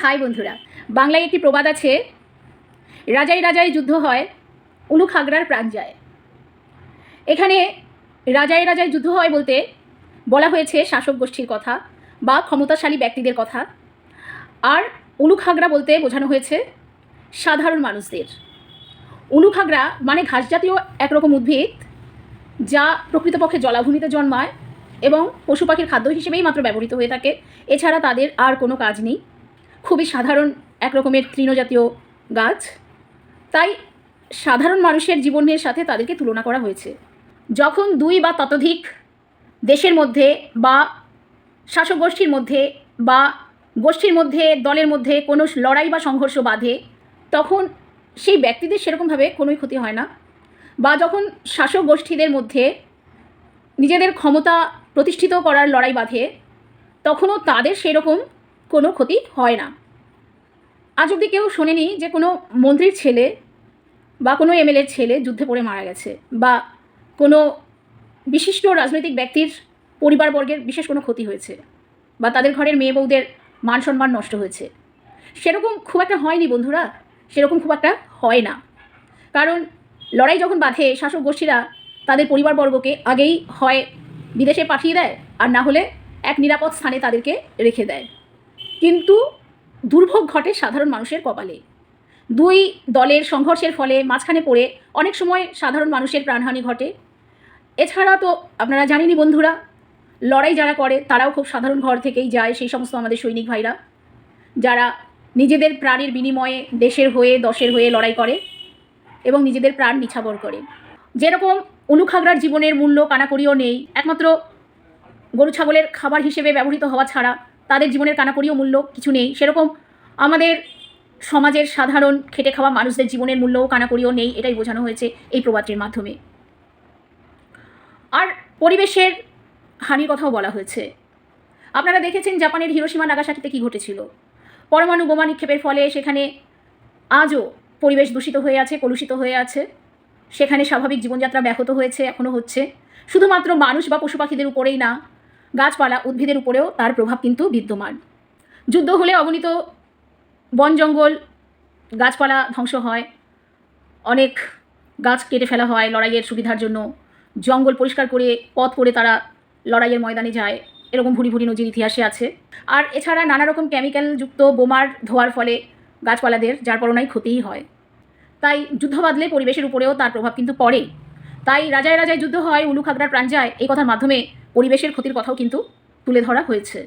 High বন্ধুরা, বাংলায় একটি প্রবাদ আছে, রাজাই রাজাই যুদ্ধ হয় উলু খাগড়ার প্রাণ যায়। এখানে রাজাই রাজাই যুদ্ধ হয় বলতে বলা হয়েছে শাসক গোষ্ঠীর কথা বা ক্ষমতাশালী ব্যক্তিদের কথা। আর উলু খাগড়া বলতে বোঝানো হয়েছে সাধারণ মানুষদের। উলু খাগড়া মানে ঘাস জাতীয় একরকম উদ্ভিদ যা প্রকৃতপক্ষে জলাভূমিতে জন্মায় এবং পশু পাখির খাদ্য হিসেবেই মাত্র ব্যবহৃত হয়ে থাকে। এছাড়া তাদের আর কোনো কাজ নেই। খুবই সাধারণ এক রকমের তৃণজাতীয় গাছ। তাই সাধারণ মানুষের জীবনের সাথে তাদেরকে তুলনা করা হয়েছে। যখন দুই বা ততোধিক দেশের মধ্যে বা শাসক গোষ্ঠীর মধ্যে বা গোষ্ঠীর মধ্যে, দলের মধ্যে কোনো লড়াই বা সংঘর্ষ বাঁধে, তখন সেই ব্যক্তিদের সেরকমভাবে কোনোই ক্ষতি হয় না। বা যখন শাসক গোষ্ঠীদের মধ্যে নিজেদের ক্ষমতা প্রতিষ্ঠিত করার লড়াই বাঁধে, তখনও তাদের সেরকম কোনো ক্ষতি হয় না। আজ অবধি কেউ শোনেনি যে কোনো মন্ত্রীর ছেলে বা কোনো এমএলএর ছেলে যুদ্ধে পড়ে মারা গেছে বা কোনো বিশিষ্ট রাজনৈতিক ব্যক্তির পরিবারবর্গের বিশেষ কোনো ক্ষতি হয়েছে বা তাদের ঘরের মেয়ে বউদের মান সম্মান নষ্ট হয়েছে। সেরকম খুব একটা হয়নি বন্ধুরা, সেরকম খুব একটা হয় না। কারণ লড়াই যখন বাঁধে, শাসক গোষ্ঠীরা তাদের পরিবারবর্গকে আগেই হয় বিদেশে পাঠিয়ে দেয় আর না হলে এক নিরাপদ স্থানে তাদেরকে রেখে দেয়। কিন্তু দুর্ভোগ ঘটে সাধারণ মানুষের কপালে। দুই দলের সংঘর্ষের ফলে মাঝখানে পড়ে অনেক সময় সাধারণ মানুষের প্রাণহানি ঘটে। এছাড়া তো আপনারা জানেনই বন্ধুরা, লড়াই যারা করে তারাও খুব সাধারণ ঘর থেকেই যায়, সেই সমস্ত আমাদের সৈনিক ভাইরা। যারা নিজেদের প্রাণের বিনিময়ে দেশের হয়ে, দশের হয়ে লড়াই করে এবং নিজেদের প্রাণ নিছাবর করে। যেরকম অনুখাগড়ার জীবনের মূল্য কানাকড়িও নেই, একমাত্র গরু, ছাগলের খাবার হিসেবে ব্যবহৃত হওয়া ছাড়া তাদের জীবনের কানাকড়িও মূল্য কিছু নেই। সেরকম আমাদের সমাজের সাধারণ খেটে খাওয়া মানুষদের জীবনের মূল্যও কানাকড়িও নেই, এটাই বোঝানো হয়েছে এই প্রবাদটির মাধ্যমে। আর পরিবেশের হানির কথাও বলা হয়েছে। আপনারা দেখেছেন জাপানের হিরোসীমা নাগাসাকিতে কী ঘটেছিল। পরমাণু বোমা নিক্ষেপের ফলে সেখানে আজও পরিবেশ দূষিত হয়ে আছে, কলুষিত হয়ে আছে। সেখানে স্বাভাবিক জীবনযাত্রা ব্যাহত হয়েছে, এখনও হচ্ছে। শুধুমাত্র মানুষ বা পশু পাখিদের উপরেই না গাছপালা উদ্ভিদের উপরেও তার প্রভাব কিন্তু বিদ্যমান। যুদ্ধ হলে অগণিত বন জঙ্গল, গাছপালা ধ্বংস হয়, অনেক গাছ কেটে ফেলা হয় লড়াইয়ের সুবিধার জন্য। জঙ্গল পরিষ্কার করে, পথ করে তারা লড়াইয়ের ময়দানে যায়। এরকম ভুরি ভুরি নজির ইতিহাসে আছে। আর এছাড়া নানা রকম কেমিক্যালযুক্ত বোমার ধোয়ার ফলে গাছপালাদের যার পরনাই ক্ষতিই হয়। তাই যুদ্ধ বাদলে পরিবেশের উপরেও তার প্রভাব কিন্তু পড়ে। তাই রাজায় রাজায় যুদ্ধ হয়, উলুখাগড়ার প্রাণ যায় এই কথার মাধ্যমে পরিবেশের ক্ষতির কথাও কিন্তু তুলে ধরা হয়েছে।